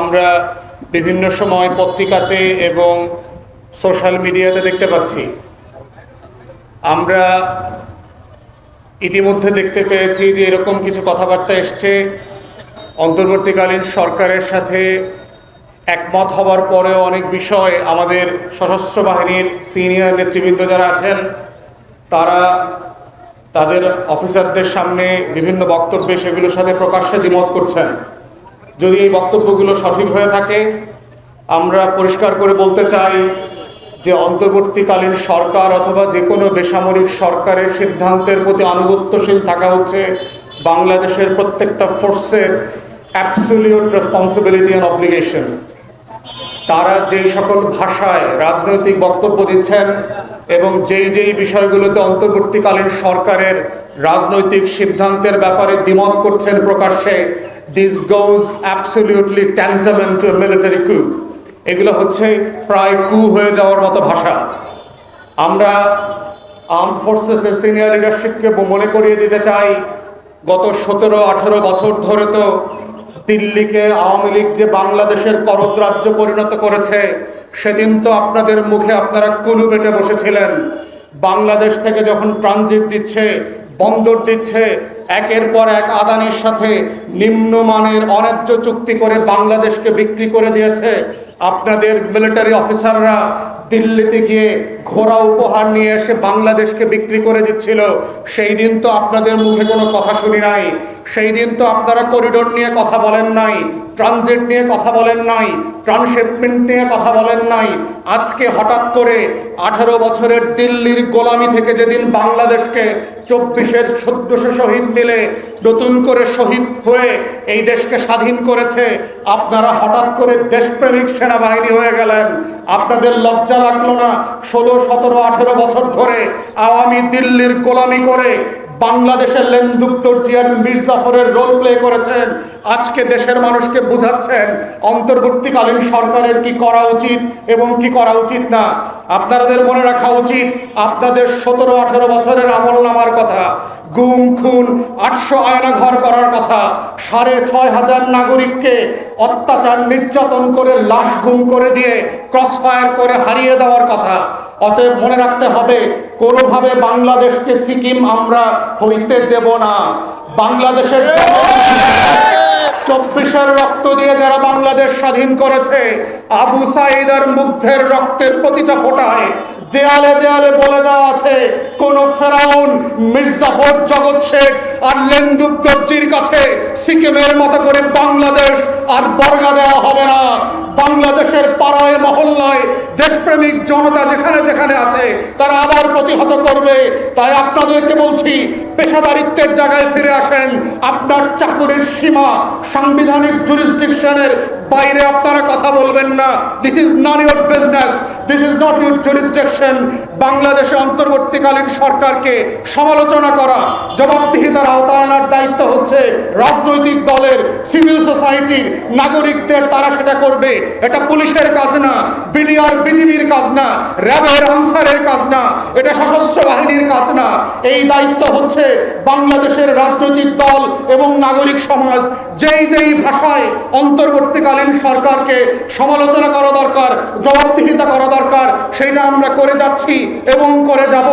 আমরা বিভিন্ন সময় পত্রিকাতে এবং সোশ্যাল মিডিয়াতে দেখতে পাচ্ছি। আমরা ইতিমধ্যে দেখতে পেয়েছি যে এরকম কিছু কথাবার্তা এসছে। অন্তর্বর্তীকালীন সরকারের সাথে একমত হওয়ার পরেও অনেক বিষয় আমাদের সশস্ত্র বাহিনীর সিনিয়র নেতৃবৃন্দ যারা আছেন, তারা তাদের অফিসারদের সামনে বিভিন্ন বক্তব্যে সেগুলোর সাথে প্রকাশ্যে দ্বিমত করছেন। যদি এই বক্তব্যগুলো সঠিক হয়ে থাকে, আমরা পরিষ্কার করে বলতে চাই যে অন্তর্বর্তীকালীন সরকার অথবা যে কোনো বেসামরিক সরকারের সিদ্ধান্তের প্রতি আনুগত্যশীল থাকা হচ্ছে বাংলাদেশের প্রত্যেকটা ফোর্সের অ্যাবসোলিউট রেসপন্সিবিলিটি অ্যান্ড অব্লিগেশন তারা যেই সকল ভাষায় রাজনৈতিক বক্তব্য দিচ্ছেন এবং যেই যেই বিষয়গুলোতে অন্তর্বর্তীকালীন সরকারের রাজনৈতিক সিদ্ধান্তের ব্যাপারে দ্বিমত করছেন প্রকাশ্যে this goes absolutely tantamount to military coup এগুলো হচ্ছে প্রায় কু হয়ে যাওয়ার মতো ভাষা। আমরা আর্ম ফোর্সেসের সিনিয়র লিডারশিপকে মনে করিয়ে দিতে চাই, গত সতেরো আঠেরো বছর ধরে তো দিল্লিকে আওয়ামী লীগ যে বাংলাদেশের করদ রাজ্য পরিণত করেছে, সেদিন তো আপনাদের মুখে আপনারা কুলু পেটে বসেছিলেন। বাংলাদেশ থেকে যখন ট্রানজিট দিচ্ছে, বন্দর দিচ্ছে, একের পর এক আদানির সাথে নিম্নমানের অন্যায্য চুক্তি করে বাংলাদেশকে বিক্রি করে দিয়েছে, আপনাদের মিলিটারি অফিসাররা দিল্লিতে গিয়ে ঘোড়া উপহার নিয়ে এসে বাংলাদেশকে বিক্রি করে দিচ্ছিল, সেই দিন তো আপনাদের মুখে কোনো কথা শুনি নাই। সেই দিন তো আপনারা করিডোর নিয়ে কথা বলেন নাই ট্রানজিট নিয়ে কথা বলেন নাই ট্রান্সশিপমেন্ট নিয়ে কথা বলেন নাই। আজকে হঠাৎ করে আঠারো বছরের দিল্লির গোলামি থেকে যেদিন বাংলাদেশকে চব্বিশের চোদ্দশো শহীদ মিলে নতুন করে শহীদ হয়ে এই দেশকে স্বাধীন করেছে, আপনারা হঠাৎ করে দেশপ্রেমিক সেনাবাহিনী হয়ে গেলেন। আপনাদের লজ্জা লাগল না। ষোলো সতেরো আঠেরো বছর ধরে আওয়ামী দিল্লির গোলামি করে বাংলাদেশের লেন্দুপ্তর জিয়ার মির্জাফরের রোল প্লে করেছেন। আজকে দেশের মানুষকে বুঝাচ্ছেন, অন্তর্বর্তীকালীন সরকারের কি করা উচিত এবং কি করা উচিত না। আপনাদের মনে রাখা উচিত, আপনাদের সতেরো আঠেরো বছরের আমল নামার কথা, গুম, খুন, আটশো আয়না ঘর করার কথা, সাড়ে ছয় হাজার নাগরিককে অত্যাচার, নির্যাতন করে, লাশ গুম করে দিয়ে ক্রসফায়ার করে হারিয়ে দেওয়ার কথা। অতএব মনে রাখতে হবে, কোনোভাবে বাংলাদেশকে সিকিম আমরা হইতে দেব না। বাংলাদেশের চব্বিশের রক্ত দিয়ে যারা বাংলাদেশ স্বাধীন করেছে, আবু সাইদার মুগ্ধের রক্তের প্রতিটা ফোটায় দেয়ালে দেয়ালে বলে দেওয়া আছে, কোন ফেরাউন মির্জাফর জগৎ শেখ আর লেন্দুব দর্জির কাছে সিকিমের মতো করে বাংলাদেশ আর বর্গা দেওয়া হবে না। বাংলাদেশের পাড়ায়, মহল্লায় দেশপ্রেমিক জনতা যেখানে যেখানে আছে, তারা আবার প্রতিহত করবে। তাই আপনাদেরকে বলছি, পেশাদারিত্বের জায়গায় ফিরে আসেন। আপনার চাকুরির সীমা সাংবিধানিক জুরিসডিকশনের বাইরে আপনারা কথা বলবেন না। This is none your business this is not your jurisdiction বাংলাদেশে অন্তর্বর্তীকালীন সরকারকে সমালোচনা করা, জবাবদিহিতার আওতায় আনার দায়িত্ব হচ্ছে রাজনৈতিক দলের সিভিল সোসাইটির নাগরিকদের তারা সেটা করবে। এটা পুলিশের কাজ না, বিডিআর বিজিবির কাজ না, র্যাবের আনসারের কাজ না, এটা সশস্ত্র বাহিনীর কাজ না। এই দায়িত্ব হচ্ছে বাংলাদেশের রাজনৈতিক দল এবং নাগরিক সমাজ। যেই যেই ভাষায় অন্তর্বর্তীকালীন সরকারকে সমালোচনা করা দরকার, জবাবদিহিতা করা দরকার, সেটা আমরা করে যাচ্ছি এবং করে যাব।